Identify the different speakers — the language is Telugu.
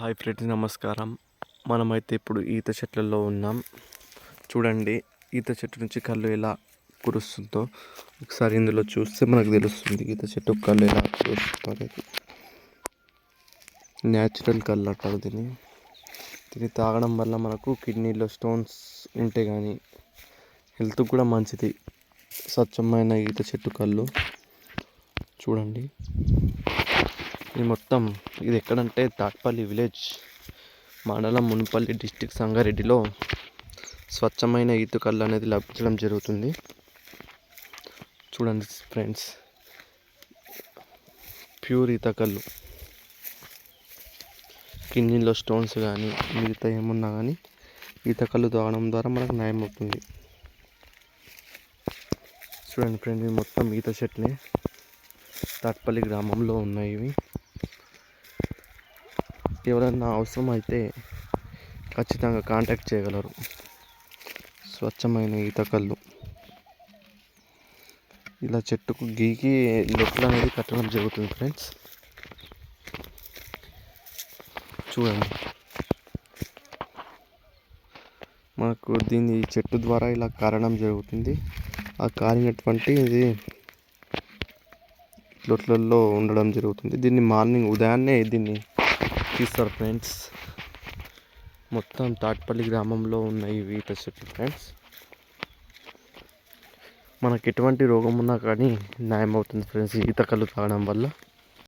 Speaker 1: హాయ్ ఫ్రెండ్స్ నమస్కారం. మనమైతే ఇప్పుడు ఈత చెట్లలో ఉన్నాం. చూడండి ఈత చెట్టు నుంచి కళ్ళు ఎలా కురుస్తుందో. ఒకసారి ఇందులో చూస్తే మనకు తెలుస్తుంది ఈత చెట్టు కళ్ళు ఎలా కురుస్తుందో. అనేది న్యాచురల్ కళ్ళు అంటారు దీన్ని. దీన్ని తాగడం వల్ల మనకు కిడ్నీలో స్టోన్స్ ఉంటే కానీ హెల్త్కి కూడా మంచిది. స్వచ్ఛమైన ఈత చెట్టు కళ్ళు. చూడండి. ఇది మొత్తం ఇది ఎక్కడంటే తాట్పల్లి విలేజ్ మండలం మునిపల్లి డిస్టిక్ సంగారెడ్డిలో స్వచ్ఛమైన ఈత కళ్ళు అనేది లభించడం జరుగుతుంది. చూడండి ఫ్రెండ్స్ ప్యూర్ ఈత కళ్ళు కిడ్నీలో స్టోన్స్ కానీ మిగతా ఏమున్నా కానీ ఈత కళ్ళు తాగడం ద్వారా మనకు న్యాయం అవుతుంది. చూడండి ఫ్రెండ్స్ మొత్తం ఈత చెట్లే తాట్పల్లి గ్రామంలో ఉన్నాయి ఇవి. ఎవరైనా అవసరం అయితే ఖచ్చితంగా కాంటాక్ట్ చేయగలరు. స్వచ్ఛమైన ఈత కళ్ళు ఇలా చెట్టుకు గీకి లెట్లు అనేది కట్టడం జరుగుతుంది ఫ్రెండ్స్. చూడండి. మనకు దీన్ని ఈ చెట్టు ద్వారా ఇలా కారడం జరుగుతుంది. ఆ కారినటువంటి ఇది లొట్లలో ఉండడం జరుగుతుంది. దీన్ని మార్నింగ్ ఉదయాన్నే దీన్ని తీస్తారు ఫ్రెండ్స్ మొత్తం తాట్పల్లి గ్రామంలో ఉన్న ఈ ఈత చెట్లు ఫ్రెండ్స్ మనకి ఎటువంటి రోగం ఉన్నా కానీ న్యాయం అవుతుంది ఫ్రెండ్స్ ఈత కళ్ళు తాగడం వల్ల.